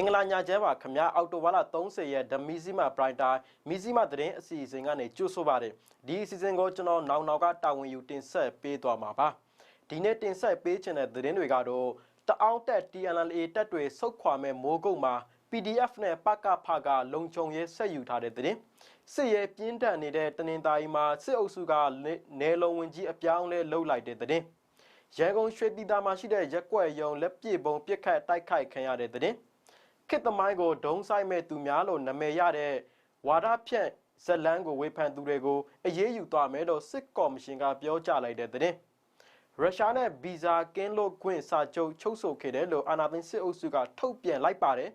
င်္ဂလာညချမ်းပါခင်ဗျာအောက်တိုဘာလ30ရက်ဓမီဇီမာပရိုင်တာမီဇီမာသတင်းအစီအစဉ်ကနေကြိုဆိုပါတယ်ဒီအစီအစဉ်ကိုကျွန်တော်နောင်နောက်ကတာဝန်ယူတင်ဆက်ပေးသွားမှာပါဒီနေ့တင်ဆက်ပေးချင်တဲ့သတင်းတွေကတော့တအောင်းတက် TNLA တက်တွေဆုတ်ခွာမဲ့မိုးကုတ်မှာ PDF နဲ့ပကဖကလုံခြုံရေးဆက်ယူထားတဲ့သတင်းစစ်ရဲပြင်းထန်နေတဲ့တနင်္သာရီမှာစစ်အုပ်စုကနေလုံဝင်ကြီးအပြောင်းလဲလှုပ်လိုက်တဲ့သတင်းရန်ကုန်ရွှေပြည်သာမှာရှိတဲ့ရက်ကွက်ယုံလက်ပြေပုံပြစ်ခတ်တိုက်ခိုက်ခံရတဲ့သတင်း ခေတ်သမိုင်းကိုဒုံဆိုင်မဲ့သူများလို့နာမည်ရတဲ့ဝါဒဖြန့်ဇက်လန်းကိုဝေဖန်သူတွေကိုအရေးယူသွားမယ်လို့စစ်ကော်မရှင်ကပြောကြားလိုက်တဲ့သတင်းရုရှားနဲ့ဗီဇာကင်းလို့ခွင့်စာချုပ်ချုပ်ဆိုခဲ့တယ်လို့အာဏာသိမ်းစစ်အုပ်စုကထုတ်ပြန်လိုက်ပါတယ်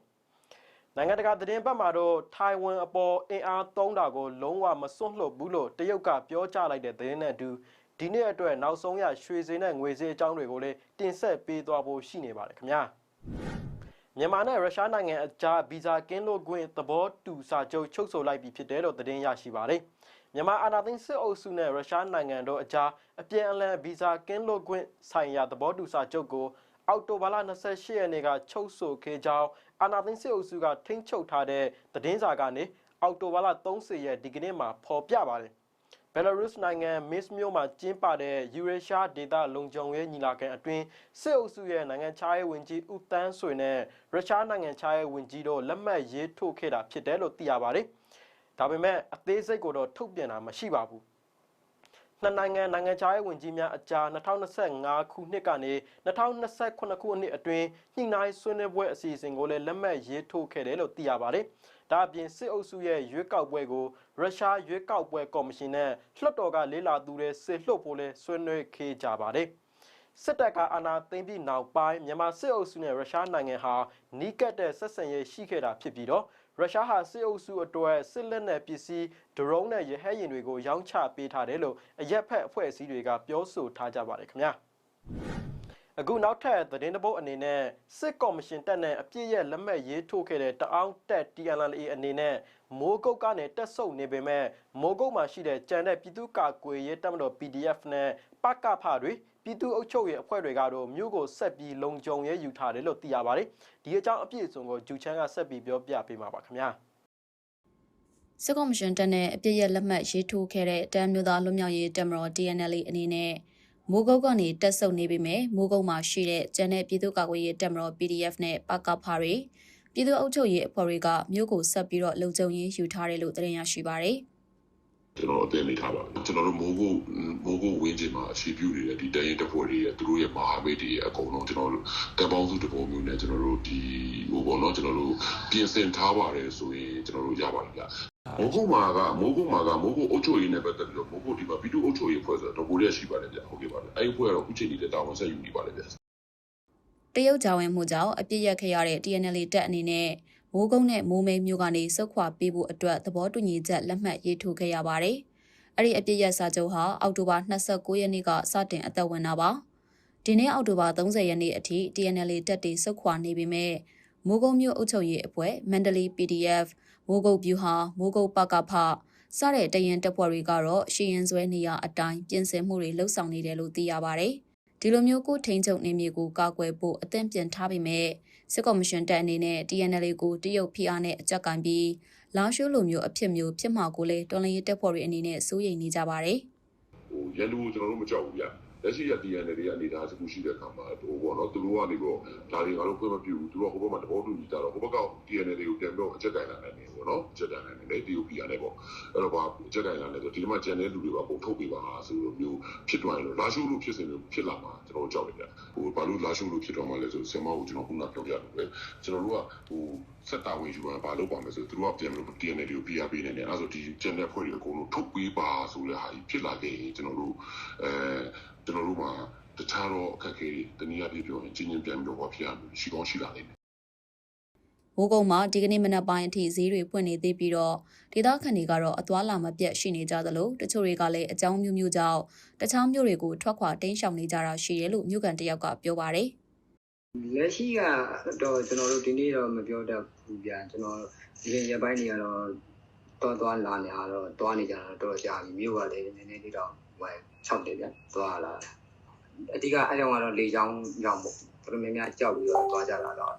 နိုင်ငံတကာသတင်းပတ်မှာတော့ထိုင်ဝမ်အပေါ်အင်အားသုံးတာကိုလုံးဝမစွန့်လွတ်ဘူးလို့တရုတ်ကပြောကြားလိုက်တဲ့သတင်းနဲ့အတူဒီနေ့အတွက်နောက်ဆုံးရရွှေစင်းနဲ့ငွေစင်းအကြောင်းတွေကိုလည်းတင်ဆက်ပေးသွားဖို့ရှိနေပါတယ်ခင်ဗျာ မြန်မာနဲ့ရုရှားနိုင်ငံအကြားဗီဇာကင်းလို့ခွင့်သဘောတူစာချုပ်ချုပ်ဆိုလိုက်ပြီဖြစ်တယ်လို့သတင်းရရှိပါတယ်မြန်မာအာဏာသိမ်းစစ်အုပ်စုနဲ့ရုရှားနိုင်ငံတို့အကြားအပြန်အလှန်ဗီဇာကင်းလို့ခွင့်ဆိုင်ရာသဘောတူစာချုပ်ကိုအောက်တိုဘာလ28ရက်နေ့ကချုပ်ဆိုခဲ့ကြောင်းအာနာသိန်းစစ်အုပ်စုကထိန်းချုပ်ထားတဲ့သတင်းစာကနေအောက်တိုဘာလ30ရက်ဒီကနေ့မှာဖော်ပြပါတယ်။ ဘယ်လာရုစ်နိုင်ငံမစ်မြို့မှာကျင်းပတဲ့ယူရေရှားဒေသလုံခြုံရေးညီလာခံအတွင်းစစ်အုပ်စုရဲ့နိုင်ငံခြားရေးဝန်ကြီးဦးတန်းဆွေနဲ့ရုရှားနိုင်ငံခြားရေးဝန်ကြီးတို့လက်မှတ်ရေးထိုးခဲ့တာဖြစ်တယ်လို့သိရပါတယ်။ဒါပေမဲ့အသေးစိတ်ကိုတော့ထုတ်ပြန်တာမရှိပါဘူး။နှစ်နိုင်ငံနိုင်ငံခြားရေးဝန်ကြီးများအကြား2025ခုနှစ်ကနေ2028ခုနှစ်အတွင်းညှိနှိုင်းဆွေးနွေးပွဲအစီအစဉ်ကိုလည်းလက်မှတ်ရေးထိုးခဲ့တယ်လို့သိရပါတယ်။ ဒါအပြင်စစ်အုပ်စုရဲ့ရွေးကောက်ပွဲကိုရုရှားရွေးကောက်ပွဲကော်မရှင်နဲ့လွှတ်တော်ကလေးလာသူတွေစစ်လှုပ်ဖို့လည်းဆွေးနွေးခဲ့ကြပါတယ်။စစ်တပ်ကအာဏာသိမ်းပြီးနောက်ပိုင်းမြန်မာစစ်အုပ်စုနဲ့ရုရှားနိုင်ငံဟာနီးကပ်တဲ့ဆက်ဆံရေးရှိခဲ့တာဖြစ်ပြီးတော့ရုရှားဟာစစ်အုပ်စုအတွက်စစ်လက်နက်ပစ္စည်းဒရုန်းနဲ့ရဟတ်ယာဉ်တွေကိုရောင်းချပေးထားတယ်လို့အရက်ဖက်အဖွဲ့အစည်းတွေကပြောဆိုထားကြပါတယ်ခင်ဗျာ အခုနောက်ထပ်သတင်းတပုတ်အနေနဲ့စစ်ကော်မရှင်တက်နဲ့အပြည့်ရဲ့လက်မှတ်ရေးထိုးခဲ့တဲ့တအောင်းတက် TNLA အနေနဲ့မိုးကုတ်ကနေတက်ဆုပ်နေပေမဲ့မိုးကုတ်မှာရှိတဲ့ကြံတဲ့ပြည်သူ့ကာကွယ်ရေးတပ်မတော် PDF နဲ့ပကဖတွေပြည်သူ့အုပ်ချုပ်ရေးအဖွဲ့တွေကတော့မြို့ကိုဆက်ပြီးလုံခြုံရေးယူထားတယ်လို့သိရပါတယ်။ဒီအကြောင်းအပြည့်အစုံကိုဂျူချန်ကဆက်ပြီးပြောပြပေးမှာပါခင်ဗျာ။စစ်ကော်မရှင်တက်နဲ့အပြည့်ရဲ့လက်မှတ်ရေးထိုးခဲ့တဲ့တမ်းမျိုးသားလွတ်မြောက်ရေးတပ်မတော် DNL အနေနဲ့ မိုးကုတ်ကနေတက်ဆုပ်နေပြီမဲ့မိုးကုတ်မှာရှိတဲ့ကျန်တဲ့ပြည်သူ့ကာကွယ်ရေးတပ်မတော် PDF နဲ့ပကဖတွေပြည်သူ့အုပ်ချုပ်ရေးအဖွဲ့တွေကမြို့ကိုဆက်ပြီးတော့လုံခြုံရေးယူထားတယ်လို့သတင်းရရှိပါတယ်။ ကျွန်တော်အသိမိထားပါကျွန်တော်တို့မိုးကုတ်မိုးကုတ်ဝင်းကျင်မှာအခြေပြုနေတဲ့ဒီတရင်တပ်ဖွဲ့တွေရဲ့သူတို့ရဲ့မဟာမိတ်တွေရဲ့အကုန်လုံးကျွန်တော်တို့ကံပေါင်းစုတပုံမျိုးနဲ့ကျွန်တော်တို့ဒီဟိုပေါ့နော်ကျွန်တော်တို့ပြင်ဆင်ထားပါတယ်ဆိုရင်ကျွန်တော်တို့ရပါတယ်ဗျမိုးကုတ်မှာကမိုးကုတ်မှာကမိုးကုတ်အုပ်ချုပ်ရေးနဲ့ပတ်သက်ပြီးတော့မိုးကုတ်ဒီမှာပြည်သူ့အုပ်ချုပ်ရေးဖွဲ့ဆိုတော့ကိုရီးယားရှိပါတယ်ဗျဟုတ်ကဲ့ပါတယ်အဲ့ဒီဖွဲ့ကတော့အခုချိန်ထိတာဝန်ဆက်ယူနေပါတယ်ဗျတရုတ်ဂျာဝင်မှုကြောင့်အပြစ်ရက်ခဲ့ရတဲ့ TNL တက်အနေနဲ့ မိုးကုန်းနဲ့မိုးမဲမျိုးကနေစုခွာပေးဖို့အတွက်သဘောတူညီချက်လက်မှတ်ရေးထိုးခဲ့ရပါတယ်။အဲ့ဒီအပြစ်ရက်စာချုပ်ဟာအောက်တိုဘာ29ရက်နေ့ကစတင်အသက်ဝင်တာပါ။ဒီနေ့အောက်တိုဘာ30ရက်နေ့အထိ TNL တက်တီစုခွာနေပေမဲ့မိုးကုန်းမျိုးအုပ်ချုပ်ရေးအဖွဲ့မန္တလေး PDF မိုးကုတ်ဗျူဟာမိုးကုတ်ပကဖစတဲ့တရင်တပ်ဖွဲ့တွေကတော့ရှီရင်ဆွဲနေရအတိုင်းပြင်ဆင်မှုတွေလှုပ်ဆောင်နေတယ်လို့သိရပါတယ်။ဒီလိုမျိုးကိုထိန်ချုပ်နေမျိုးကိုကာကွယ်ဖို့အသင့်ပြင်ထားပေမဲ့ စစ်ကော်မရှင်တပ်အနေနဲ့ TNL ကိုတရုတ်ဖိအားနဲ့အကြက်ကင်ပြီးလောင်ရှိုးလိုမျိုးအဖြစ်မျိုးဖြစ်မှာကိုလည်းတော်လရင်တပ်ဖွဲ့တွေအနေနဲ့စိုးရိမ်နေကြပါတယ်။ဟိုရန်သူကိုကျွန်တော်တို့မကြောက်ဘူးဗျ။ လက်ရှိရ TNL တွေအနေထားစကူရှိတဲ့အခါမှာဟိုပေါ့နော်သူတို့ကနေတော့ဒါတွေငါတို့ဖွင့်မပြဘူးသူတို့ဟိုဘက်မှာတဘောတူညီကြတော့ဟိုဘက်က TNL တွေကိုပြန်ပြီးအကြက်ကင်လာနိုင်တယ်ပေါ့နော်အကြက်ကင်လာနိုင်တယ် TOP ရတယ်ပေါ့အဲ့တော့ဘာအကြက်ကင်လာတယ်ဆိုဒီမှာကျန်တဲ့လူတွေပါပုံထုတ်ပေးပါဆိုလိုမျိုးဖြစ်သွားရင်တော့လာရှိုးလို့ဖြစ်စဉ်မျိုးဖြစ်လာမှာကျွန်တော်ကြောက်တယ်ဗျဟိုဘာလို့လာရှိုးလို့ဖြစ်တော့မှလဲဆိုဆင်မကိုကျွန်တော်ခုနပြောပြတယ်ပဲကျွန်တော်တို့ကဟိုစက်တာဝင်ယူမှာဘာလို့ပါမလဲဆိုသူတို့ကပြန်လို့ TNL တွေကို PR ပေးနေတယ်အဲ့ဆိုဒီကျန်တဲ့ဖွဲ့တွေအကုန်လုံးထုတ်ပေးပါဆိုတဲ့ဟာကြီးဖြစ်လာခဲ့ရင်ကျွန်တော်တို့အဲ ကျွန်တော်တို့မှာတခြားတော့အခက်အခဲတွေတနည်းအားဖြင့်ပြောရင်ချင်းချင်းပြန်ပြီးတော့ဖြစ်ရမယ်ရှိကောင်းရှိလာနိုင်တယ်မိုးကုံမှာဒီကနေ့မနက်ပိုင်းအထိဈေးတွေဖွင့်နေသေးပြီးတော့ဒေသခံတွေကတော့အသွားလာမပြတ်ရှိနေကြသလိုတချို့တွေကလည်းအကြောင်းမျိုးမျိုးကြောင့်တခြားမျိုးတွေကိုထွက်ခွာတင်းရှောင်နေကြတာရှိတယ်လို့မြို့ကန်တယောက်ကပြောပါတယ်လက်ရှိကတော့ကျွန်တော်တို့ဒီနေ့တော့မပြောတတ်ဘူးဗျာကျွန်တော်ဒီရပိုင်းတွေကတော့တော်တော်လာနေတာတော့တွားနေကြတာတော့တော်ကြာပြီမြို့ကလည်းနည်းနည်းလေးတော့ ဟို6တယ်ဗျာသွားလာအဓိကအဲကြောင့်ကတော့လေချောင်းကြောင့်ပေါ့တော်တော်များများကြောက်ပြီးတော့တွားကြတာတော့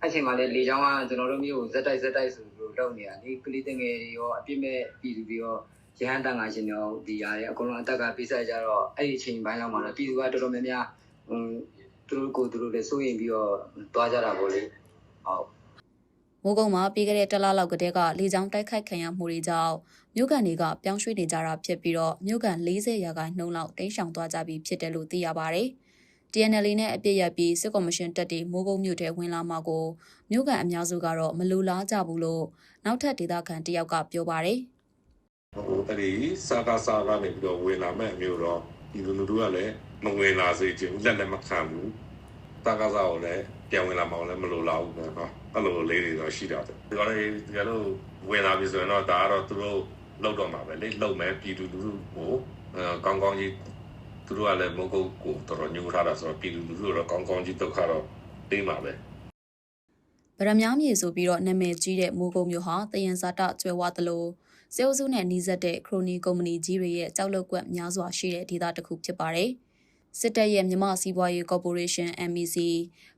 အဲ့ချိန်မှာလေလေချောင်းကကျွန်တော်တို့မျိုးကိုဇက်တိုက်ဇက်တိုက်ဆိုလို့လုပ်နေတာလေကလေးတငယ်တွေရောအပြစ်မဲ့ပြည်သူတွေရောရဟန်းတန်ခါရှင်တွေရောဒီຢာတွေအကုန်လုံးအတက်ကပေးဆက်ကြတော့အဲ့ဒီအချိန်ပိုင်းလောက်မှာတော့ပြည်သူကတော်တော်များများဟိုသူတို့ကိုယ်သူတို့လည်းစိုးရင်ပြီးတော့တွားကြတာပေါ့လေဟုတ်မိုးကုံမှာပြီးခဲ့တဲ့တစ်လလောက်ကတည်းကလေကြောင်းတိုက်ခိုက်ခံရမှုတွေကြောင့် မြို့ကန်တွေကပြောင်းရွှေ့နေကြတာဖြစ်ပြီးတော့မြို့ကန်40ရာခိုင်နှုန်းလောက်တိမ်းရှောင်သွားကြပြီဖြစ်တယ်လို့သိရပါဗျ။ TNL နဲ့အပြစ်ရပြီးစစ်ကော်မရှင်တက်တီမိုးကုံမြို့ထဲဝင်လာမှာကိုမြို့ကန်အများစုကတော့မလူလားကြဘူးလို့နောက်ထပ်ဒေသခံတယောက်ကပြောပါဗျ။ဟိုအဲ့ဒီစာကာစာကနေပြီးတော့ဝင်လာမဲ့အမျိုးတော့ဒီလူလူတို့ကလည်းမဝင်လာစေချင်ဘူးလက်လည်းမခံဘူးစာကာစာကိုလည်းပြန်ဝင်လာမအောင်လည်းမလိုလားဘူးနော်အဲ့လိုလေးတွေတော့ရှိတာတယ်ဒီကနေ့ဒီကလို့ဝင်လာပြီဆိုရင်တော့ဒါကတော့သူတို့ လောက်တော့မှာပဲလေလောက်မယ်ပြည်သူလူထုကိုအဲကောင်းကောင်းကြီးသူတို့ကလည်းမဟုတ်ကိုတော်တော်ညှို့ထားတာဆိုတော့ပြည်သူလူထုတော့ကောင်းကောင်းကြီးဒုက္ခတော့သိမှာပဲဗရမ ्या မြေဆိုပြီးတော့နာမည်ကြီးတဲ့မိုးကုံမျိုးဟာတယန်စာတကျွဲဝသလိုစေအုပ်စုနဲ့နှီးစပ်တဲ့ခရိုနီကုမ္ပဏီကြီးတွေရဲ့ကြောက်လုတ်ကွက်များစွာရှိတဲ့ဒေသတစ်ခုဖြစ်ပါတယ်။ စစ်တပ်ရဲ့မြမစီးပွားရေးကော်ပိုရေးရှင်း MEC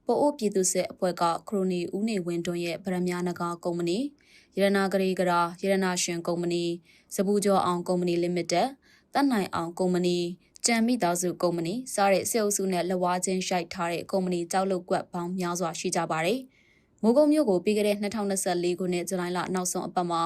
ပိုအိုပြည်သူစစ်အဖွဲ့ကခရိုနီဦးနေဝင်းတွန်းရဲ့ဗရမ ्या နဂါကုမ္ပဏီရတနာဂရီကရာရတနာရှင်ကုမ္ပဏီစပူကျော်အောင်ကုမ္ပဏီလီမိတက်တက်နိုင်အောင်ကုမ္ပဏီကြံမိသားစုကုမ္ပဏီစတဲ့စေအုပ်စုနဲ့လက်ဝါးချင်းရှိုက်ထားတဲ့ကုမ္ပဏီကြောက်လုတ်ကွက်ပေါင်းများစွာရှိကြပါတယ်။မိုးကုံမြို့ကိုပြီးခဲ့တဲ့2024ခုနှစ်ဇူလိုင်လနောက်ဆုံးအပတ်မှာ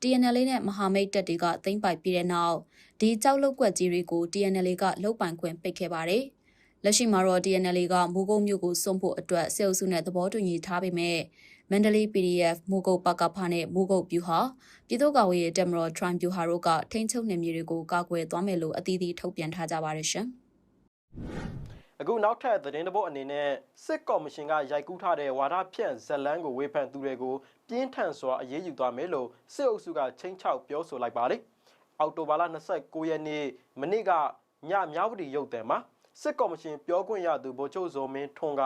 TNL နဲ့မဟာမိတ်တပ်တွေကသိမ်းပိုက်ပြီးတဲ့နောက်ဒီကြောက်လုတ်ကွက်ကြီးတွေကို TNL ကလုတ်ပိုင်ခွင့်ပိတ်ခဲ့ပါတယ်။လက်ရှိမှာတော့ TNL ကမိုးကုံမြို့ကိုစွန့်ဖို့အတွက်စေအုပ်စုနဲ့သဘောတူညီထားပေမဲ့မန္တလေး PDF မိုးကုတ်ပကဖာနဲ့မိုးကုတ်ပြူဟာပြည်သူ့ကာကွယ်ရေးတပ်မတော် Trine ပြူဟာတို့ကထိန်းချုပ်နေမြေတွေကိုကာကွယ်သွားမယ်လို့အသီးသီးထုတ်ပြန်ထားကြပါတယ်ရှင်။ အခုနောက်ထပ်သတင်းတစ်ပုဒ်အနေနဲ့စစ်ကော်မရှင်ကရိုက်ကူးထားတဲ့ဝါဒဖြန့်ဇက်လန်းကိုဝေဖန်သူတွေကိုပြင်းထန်စွာအရေးယူသွားမယ်လို့စစ်အုပ်စုကချင်းချောက်ပြောဆိုလိုက်ပါတယ်။အောက်တိုဘာလ29ရက်နေ့မနေ့ကညမြောက်ပတီရုပ်သံမှာစစ်ကော်မရှင်ပြောခွင့်ရသူဗိုလ်ချုပ်ဇော်မင်းထွန်းက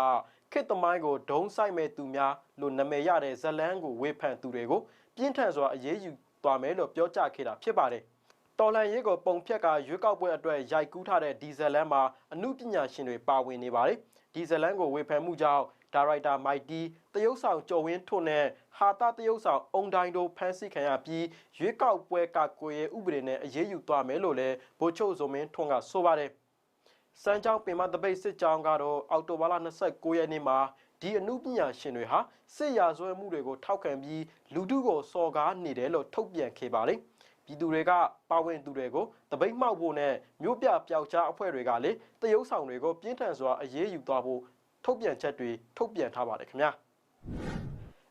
ခေတ်သမိုင်းကိုဒုံးဆိုင်မဲ့သူများလို့နာမည်ရတဲ့ဇက်လန်းကိုဝေဖန်သူတွေကိုပြင်းထန်စွာအရေးယူသွားမယ်လို့ပြောကြားခဲ့တာဖြစ်ပါတယ်။ တော်လန်ရေးကိုပုံဖြတ်ကရွေးကောက်ပွဲအတွက်ရိုက်ကူးထားတဲ့ဒီဇယ်လန်မှာအမှုပညာရှင်တွေပါဝင်နေပါတယ်။ဒီဇယ်လန်ကိုဝေဖန်မှုကြောင့်ဒါရိုက်တာမိုက်တီတရုတ်ဆောင်ကျော်ဝင်းထွန်းနဲ့ဟာတာတရုတ်ဆောင်အုံတိုင်းတို့ဖမ်းဆီးခံရပြီးရွေးကောက်ပွဲကကိုရဲ့ဥပဒေနဲ့အရေးယူသွားမယ်လို့လည်းဗိုလ်ချုပ်ဇော်မင်းထွန်းကဆိုပါတယ်။စမ်းချောင်းပင်မတပိတ်စစ်ကြောင်းကတော့အောက်တိုဘာလ29ရက်နေ့မှာဒီအမှုပညာရှင်တွေဟာစစ်ရာဇဝဲမှုတွေကိုထောက်ခံပြီးလူထုကိုစော်ကားနေတယ်လို့ထုတ်ပြန်ခဲ့ပါတယ်။ ပြည်သူတွေကပါဝင်သူတွေကိုတပိတ်မှောက်ဖို့နဲ့မြို့ပြပျောက်ကြားအဖွဲ့တွေကလည်းတရုတ်ဆောင်တွေကိုပြင်းထန်စွာအရေးယူသွားဖို့ထုတ်ပြန်ချက်တွေထုတ်ပြန်ထားပါတယ်ခင်ဗျာ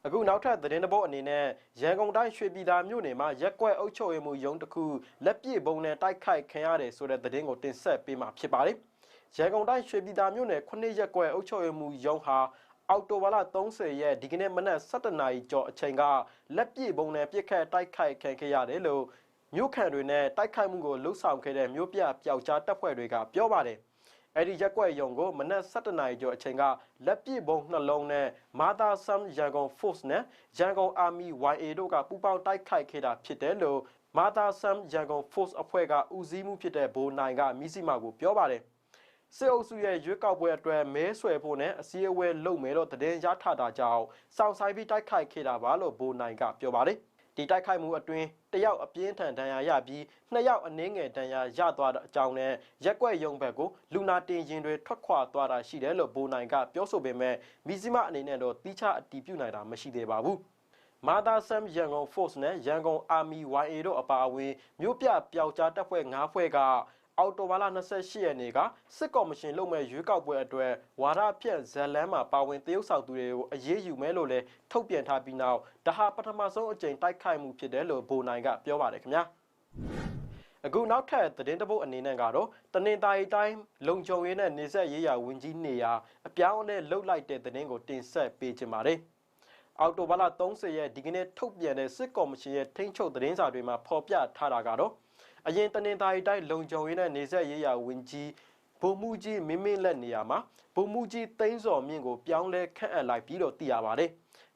အခုနောက်ထပ်သတင်းတစ်ပုဒ်အနေနဲ့ရန်ကုန်တိုင်းရွှေပြည်သာမြို့နယ်မှာရက်ကွက်အုပ်ချုပ်ရေးမှူးရုံးတစ်ခုလက်ပြည့်ပုံနဲ့တိုက်ခိုက်ခံရတယ်ဆိုတဲ့သတင်းကိုတင်ဆက်ပေးမှာဖြစ်ပါတယ်ရန်ကုန်တိုင်းရွှေပြည်သာမြို့နယ်ခုနှစ်ရက်ကွက်အုပ်ချုပ်ရေးမှူးရုံးဟာအောက်တိုဘာလ30ရက်ဒီကနေ့မနက်7:00နာရီကျော်အချိန်ကလက်ပြည့်ပုံနဲ့ပြစ်ခတ်တိုက်ခိုက်ခံခဲ့ရတယ်လို့ မြို့ခံတွေနဲ့တိုက်ခိုက်မှုကိုလှုပ်ဆောင်ခဲ့တဲ့မြို့ပြပျောက်ကြားတပ်ဖွဲ့တွေကပြောပါတယ်။အဲ့ဒီရက်ကွက်ရုံကိုမနက်7:00နာရီကျော်အချိန်ကလက်ပြည့်ပုံနှလုံးနဲ့မာသာဆမ်ရန်ကုန် Force နဲ့ရန်ကုန် Army YA တို့ကပူးပေါင်းတိုက်ခိုက်ခဲ့တာဖြစ်တယ်လို့မာသာဆမ်ရန်ကုန် Force အဖွဲ့ကဦးစီးမှုဖြစ်တဲ့ဘိုးနိုင်ကမိစီမာကိုပြောပါတယ်။စစ်အုပ်စုရဲ့ရွေးကောက်ပွဲအတွက်မဲဆွယ်ဖို့နဲ့အစည်းအဝေးလုပ်မယ်လို့တည်င်းရထတာကြောင့်စောင့်ဆိုင်ပြီးတိုက်ခိုက်ခဲ့တာပါလို့ဘိုးနိုင်ကပြောပါတယ်။ ဒီတိုက်ခိုက်မှုအတွင်းတယောက်အပြင်းထန်ဒဏ်ရာရပြီးနှစ်ယောက်အနည်းငယ်ဒဏ်ရာရသွားတဲ့အကြောင်းနဲ့ရက်ကွက်ရုံဘက်ကိုလူနာတင်ရင်တွေထွက်ခွာသွားတာရှိတယ်လို့ဘိုးနိုင်ကပြောဆိုပေမဲ့မီဇီမအနေနဲ့တော့တိကျအတည်ပြုနိုင်တာမရှိသေးပါဘူး။မာသာဆမ်ရန်ကုန် Force နဲ့ရန်ကုန် Army YA တို့အပါအဝင်မြို့ပြပျောက်ကြားတပ်ဖွဲ့၅ဖွဲ့က အော်တိုဘာလ28ရက်နေ့ကစစ်ကော်မရှင်လုပ်မဲ့ရွေးကောက်ပွဲအတွက်ဝါဒဖြန့်ဇက်လန်းမှာပါဝင်တရုတ်ဆောင်သူတွေကိုအရေးယူမယ်လို့လည်းထုတ်ပြန်ထားပြီးနောက်ဒါဟာပထမဆုံးအကြိမ်တိုက်ခိုက်မှုဖြစ်တယ်လို့ဘိုနိုင်ကပြောပါတယ်ခင်ဗျာအခုနောက်ထပ်သတင်းတပုတ်အနေနဲ့ကတော့တနင်္သာရီတိုင်းလုံခြုံရေးနဲ့နေဆက်ရေးရာဝန်ကြီးနေရာအပြောင်းအလဲလှုပ်လိုက်တဲ့သတင်းကိုတင်ဆက်ပေးချင်ပါတယ်အောက်တိုဘာလ30ရက်ဒီကနေ့ထုတ်ပြန်တဲ့စစ်ကော်မရှင်ရဲ့ထိန်းချုပ်သတင်းစာတွေမှာဖော်ပြထားတာကတော့ အရင်တနင်္သာရီတိုင်းလုံခြုံရေးနဲ့နေဆက်ရေးရာဝန်ကြီးဗိုလ်မှူးကြီးမင်းမင်းလက်နေရာမှာဗိုလ်မှူးကြီးသိန်းစော်မြင့်ကိုပြောင်းလဲခန့်အပ်လိုက်ပြီးတော့သိရပါတယ်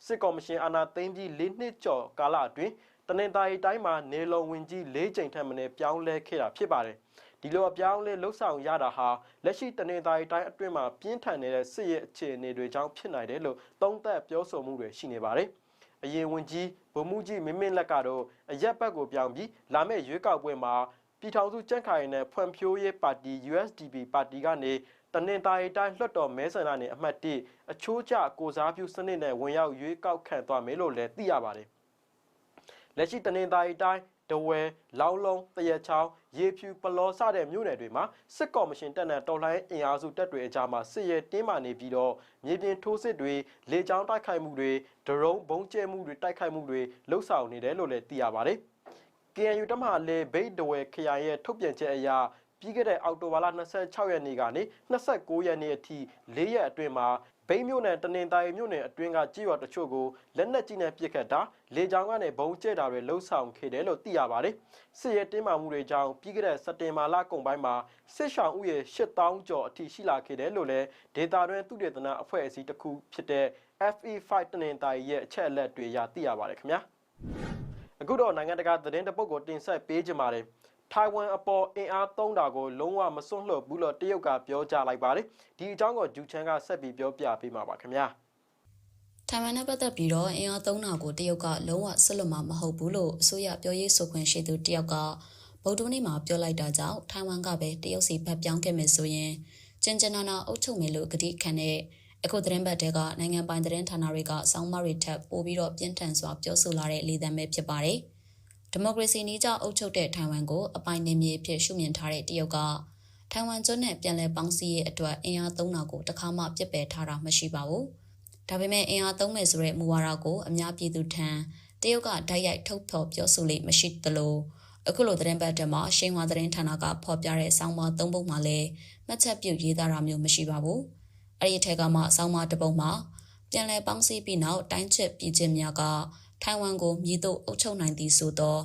စစ်ကော်မရှင်အာဏာသိမ်းပြီး၄နှစ်ကျော်ကာလအတွင်းတနင်္သာရီတိုင်းမှာနေလုံဝင်ကြီး၄ကြိမ်ထက်မနည်းပြောင်းလဲခဲ့တာဖြစ်ပါတယ်ဒီလိုအပြောင်းအလဲလှုပ်ဆောင်ရတာဟာလက်ရှိတနေသားရီတိုင်းအတွင်းမှာပြင်းထန်နေတဲ့စစ်ရေးအခြေအနေတွေကြောင့်ဖြစ်နိုင်တယ်လို့သုံးသပ်ပြောဆိုမှုတွေရှိနေပါတယ်။ အရင်ဝင်ကြီးဗိုလ်မှူးကြီးမင်းမင်းလက်ကတော့အရက်ဘက်ကိုပြောင်းပြီးလာမယ့်ရွေးကောက်ပွဲမှာပြည်ထောင်စုကြံ့ခိုင်နဲ့ဖွံ့ဖြိုးရေးပါတီ USDP ပါတီကနေတနင်္သာရီတိုင်းလွှတ်တော်မဲဆန္ဒနယ်အမှတ်1အချိုးကျကိုစားပြုစနစ်နဲ့ဝင်ရောက်ရွေးကောက်ခံသွားမယ်လို့လည်းသိရပါတယ်။လက်ရှိတနင်္သာရီတိုင်း ဒဝဲလောင်းလုံးတရချောင်းရေဖြူပလောစတဲ့မြို့နယ်တွေမှာစစ်ကော်မရှင်တပ်နဲ့တော်လှန်ရေးအင်အားစုတပ်တွေအကြားမှာစစ်ရဲတင်းမာနေပြီးတော့မြေပြင်ထိုးစစ်တွေလေကြောင်းတိုက်ခိုက်မှုတွေဒရုန်းဘုံကျဲမှုတွေတိုက်ခိုက်မှုတွေလှုပ်ဆောင်နေတယ်လို့လည်းသိရပါတယ်။ KNU တမဟာလေဘိတ်ဒဝဲခရိုင်ရဲ့ထုတ်ပြန်ချက်အရ ပြီးခဲ့တဲ့အောက်တိုဘာလ26ရက်နေ့ကနေ29ရက်နေ့အထိ၄ရက်အတွင်းမှာဘိန်းမြို့နယ်တနင်္သာရီမြို့နယ်အတွင်းကကြေးရွာတချို့ကိုလက်နက်ကြီးနဲ့ပစ်ခတ်တာလေကြောင်းကနေဘုံကျဲတာတွေလှုပ်ဆောင်ခဲ့တယ်လို့သိရပါတယ်။စစ်ရဲတင်းမာမှုတွေကြောင့်ပြီးခဲ့တဲ့စက်တင်ဘာလကုန်ပိုင်းမှာစစ်ရှောင်းဥယေ8000ကျော်အထိရှိလာခဲ့တယ်လို့လည်းဒေတာတွင်သုတေသနအဖွဲ့အစည်းတစ်ခုဖြစ်တဲ့ FE5 တနင်္သာရီရဲ့အချက်အလက်တွေအရသိရပါတယ်ခင်ဗျာ။အခုတော့နိုင်ငံတကာသတင်းတပုတ်ကိုတင်ဆက်ပေးကြပါမယ်။ ထိုင်ဝမ်အပေါ်အင်အားသုံးတာကိုလုံးဝမစွန့်လွတ်ဘူးလို့တရုတ်ကပြောကြားလိုက်ပါတယ်ဒီအကြောင်းကိုဂျူချန်ကဆက်ပြီးပြောပြပေးမှာပါခင်ဗျာထိုင်ဝမ်နဲ့ပတ်သက်ပြီးတော့အင်အားသုံးတာကိုတရုတ်ကလုံးဝဆွလွတ်မှာမဟုတ်ဘူးလို့အစိုးရပြောရေးဆိုခွင့်ရှိသူတယောက်ကဗုဒ္ဓနေ့မှာပြောလိုက်တာကြောင့်ထိုင်ဝမ်ကပဲတရုတ်စီဘက်ပြောင်းခဲ့မယ်ဆိုရင်ကျန်ကျန်နာနာအုပ်ချုပ်မယ်လို့ကတိခံတဲ့အခုသတင်းပတ်တဲကနိုင်ငံပိုင်သတင်းဌာနတွေကစောင်းမတွေထပ်ပို့ပြီးတော့ပြင်းထန်စွာပြောဆိုလာတဲ့လေသံပဲဖြစ်ပါတယ်။ ဒီမိုကရေစီနည်းကျအုပ်ချုပ်တဲ့ထိုင်ဝမ်ကိုအပိုင်နေမြေအဖြစ်ရှုမြင်ထားတဲ့တရုတ်ကထိုင်ဝမ်ကျွန်းနဲ့ပြန်လည်ပေါင်းစည်းရေးအတွက်အင်အားသုံးတာကိုတခါမှပြစ်ပယ်ထားတာမရှိပါဘူး။ဒါပေမဲ့အင်အားသုံးမယ်ဆိုတဲ့မူဝါဒကိုအများပြည်သူထံတရုတ်ကဓာတ်ရိုက်ထုတ်ဖော်ပြောဆိုလိမ့်မရှိသလိုအခုလိုသတင်းပတ်တမှာရှင်းဝါသတင်းဌာနကဖော်ပြတဲ့ဆောင်းပါးသုံးပုဒ်မှာလည်းမှတ်ချက်ပြုရေးသားတာမျိုးမရှိပါဘူး။အဲ့ဒီထက်ကမှဆောင်းပါးတစ်ပုဒ်မှာပြန်လည်ပေါင်းစည်းပြီးနောက်တိုင်းချစ်ပြည်ချင်းများက ထိုင်ဝမ်ကိုမြည်သို့အုပ်ချုပ်နိုင်သည်ဆိုသော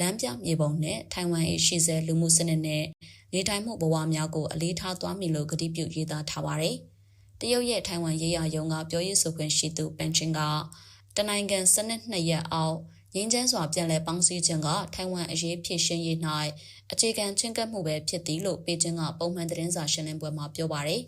လမ်းပြမြေပုံနှင့်ထိုင်ဝမ်၏ရှိစေလူမှုစနစ်နှင့်နေထိုင်မှုဘဝများကိုအလေးထားသွားမည်လို့ကတိပြုရေးသားထားပါသည်။တရုတ်ရဲ့ထိုင်ဝမ်ရေးရာရုံးကပြောရေးဆိုခွင့်ရှိသူပန်ချင်းကတနိုင်ငံစနစ်နှစ်ရက်အောက်ငင်းချမ်းစွာပြန်လည်ပေါင်းစည်းခြင်းကထိုင်ဝမ်အရေးဖြစ်ရှင်းရေး၌အခြေခံချင်းကပ်မှုပဲဖြစ်သည်လို့ပေကျင်းကပုံမှန်သတင်းစာရှင်းလင်းပွဲမှာပြောပါရယ်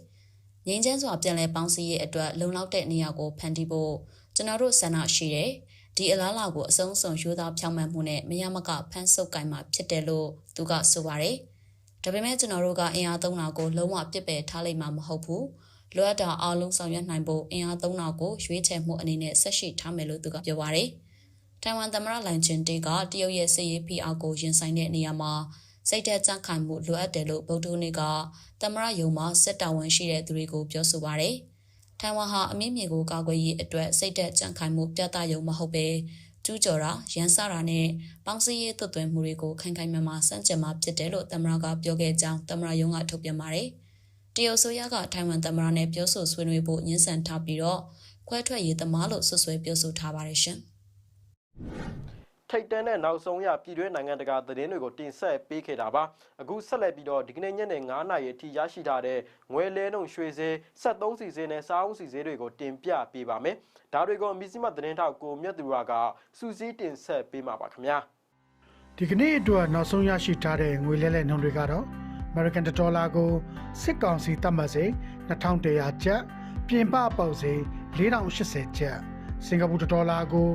ငင်းချမ်းစွာပြန်လည်ပေါင်းစည်းရေးအတွက်လုံလောက်တဲ့နေရာကိုဖန်တီးဖို့ကျွန်တော်တို့ဆန္ဒရှိတယ်။ ဒီအလားလာကိုအဆုံးစွန်ရိုးသားဖြောင်းမှန်မှုနဲ့မရမကဖမ်းဆုပ်ကင်မှာဖြစ်တယ်လို့သူကဆိုပါတယ်။ဒါပေမဲ့ကျွန်တော်တို့ကအင်အားသုံးတာကိုလုံးဝပြစ်ပယ်ထားလိုက်မှာမဟုတ်ဘူး။လိုအပ်တာအားလုံးဆောင်ရွက်နိုင်ဖို့အင်အားသုံးတာကိုရွေးချယ်မှုအနေနဲ့ဆက်ရှိထားမယ်လို့သူကပြောပါတယ်။ထိုင်ဝမ်သမ္မတလိုင်ချင်တေကတရုတ်ရဲ့စစ်ရေးဖိအားကိုရင်ဆိုင်တဲ့နေရာမှာစိတ်သက်ကြခံမှုလိုအပ်တယ်လို့ဗုဒ္ဓနေ့ကသမ္မတယုံမှာစစ်တာဝန်ရှိတဲ့သူတွေကိုပြောဆိုပါတယ်။ ထိုင်ဝမ်ဟာအမြင့်မြေကိုကာကွယ်ရေးအတွက်စိတ်သက်ကြံ့ခိုင်မှုပြသရုံမဟုတ်ပဲကျူးကျော်တာရန်စတာနဲ့ပေါင်းစည်းရေးသွတ်သွင်းမှုတွေကိုခိုင်ခိုင်မာမာစန့်ကျင်မှာဖြစ်တယ်လို့သမ္မတကပြောခဲ့ကြောင်းသမ္မတရုံးကထုတ်ပြန်ပါတယ်။တရုတ်ဆိုရကထိုင်ဝမ်သမ္မတနဲ့ပြောဆိုဆွေးနွေးဖို့ညှဉ်းဆန်ထားပြီးတော့ခွဲထွက်ရေးသမားလို့ဆွဆွဲပြောဆိုထားပါတယ်ရှင်။ ထိတ်တန်းတဲ့နောက်ဆုံးရပြည်တွင်းနိုင်ငံတကာသတင်းတွေကိုတင်ဆက်ပေးခဲ့တာပါအခုဆက်လက်ပြီးတော့ဒီကနေ့ညနေ9:00နာရီအထိရရှိထားတဲ့ငွေလဲနှုန်းရွှေဈေး73စီဈေးနဲ့စားအုံးစီဈေးတွေကိုတင်ပြပေးပါမယ်ဒါတွေကိုမြစည်းမသတင်းထောက်ကိုမြတ်သူရကစူးစီးတင်ဆက်ပေးမှာပါခင်ဗျာဒီကနေ့အတွက်နောက်ဆုံးရရှိထားတဲ့ငွေလဲလှယ်နှုန်းတွေကတော့ American Dollar ကိုစစ်ကောင်စီသတ်မှတ်စေ2100ကျပ်ပြင်ပပေါက်စေ4080ကျပ်စင်ကာပူဒေါ်လာကို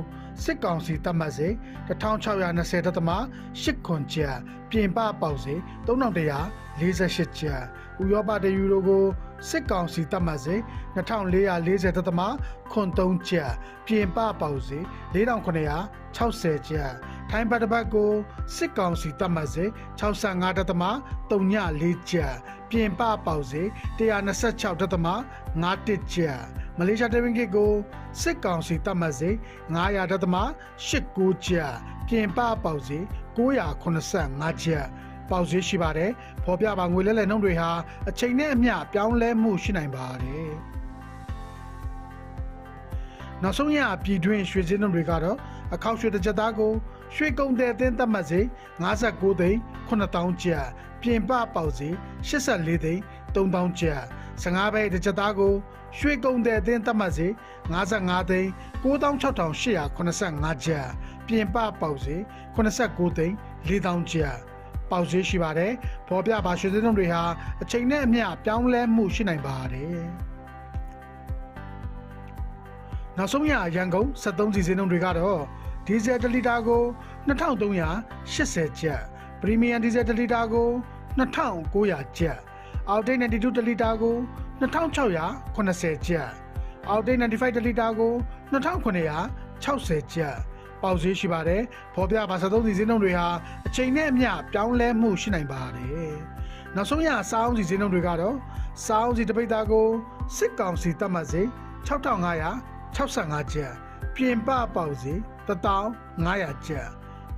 စစ်ကောင်စီသတ်မှတ်စေ1620.8ခွန်ကျပ်ပြင်ပပေါက်စေ3148ကျပ်ဥရောပတယူရိုကိုစစ်ကောင်စီသတ်မှတ်စေ 2440. ခွန်3ကျပ်ပြင်ပပေါက်စေ4960ကျပ်ထိုင်းဘတ်တစ်ပတ်ကိုစစ်ကောင်စီသတ်မှတ်စေ65.34ကျပ်ပြင်ပပေါက်စေ126.51ကျပ် မလေးရှားတရင်ကစ်ကိုစစ်ကောင်စီတပ်မှတ်စေ900.89ကျပ်ပြင်ပပေါက်စေ985ကျပ်ပေါက်ဈေးရှိပါတယ်ဖော်ပြပါငွေလဲလှယ်နှုန်းတွေဟာအချိန်နဲ့အမျှပြောင်းလဲမှုရှိနိုင်ပါတယ်နောက်ဆုံးရပြည်တွင်းရွှေစင်းနှုန်းတွေကတော့အခောက်ရွှေတစ်ကြက်သားကိုရွှေကုန်တဲ့အသင်းသတ်မှတ်စေ59သိန်း9000ကျပ်ပြင်ပပေါက်စေ84သိန်း3000ကျပ်15ဘိတ်တစ်ကြက်သားကို ရွှေကုန်တဲ့အသင်းသတ်မှတ်စေ55သိန်း96,885ကျပ်ပြင်ပပေါက်စေ89သိန်း4000ကျပ်ပေါက်ဈေးရှိပါတယ်ဖော်ပြပါရွှေစင်းလုံးတွေဟာအချိန်နဲ့အမျှပြောင်းလဲမှုရှိနိုင်ပါတယ်နောက်ဆုံးရရန်ကုန်73စီစင်းလုံးတွေကတော့ဒီဇယ်1လီတာကို2380ကျပ်ပရီမီယံဒီဇယ်1လီတာကို2900ကျပ်အောက်တိတ်92တလီတာကို 2680ကျပ်အောက်တိတ်95တလီတာကို2960ကျပ်ပေါက်ဈေးရှိပါတယ်ဖော်ပြပါ73စီစင်းလုံးတွေဟာအချိန်နဲ့အမျှပြောင်းလဲမှုရှိနိုင်ပါတယ်နောက်ဆုံးရစောင်းစီစင်းလုံးတွေကတော့စောင်းစီတပိတ်သားကိုစစ်ကောင်စီတတ်မှတ်စေ6565ကျပ်ပြင်ပပေါက်စီ1500ကျပ်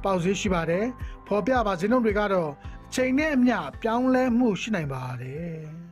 ပေါက်ဈေးရှိပါတယ်ဖော်ပြပါစင်းလုံးတွေကတော့အချိန်နဲ့အမျှပြောင်းလဲမှုရှိနိုင်ပါတယ်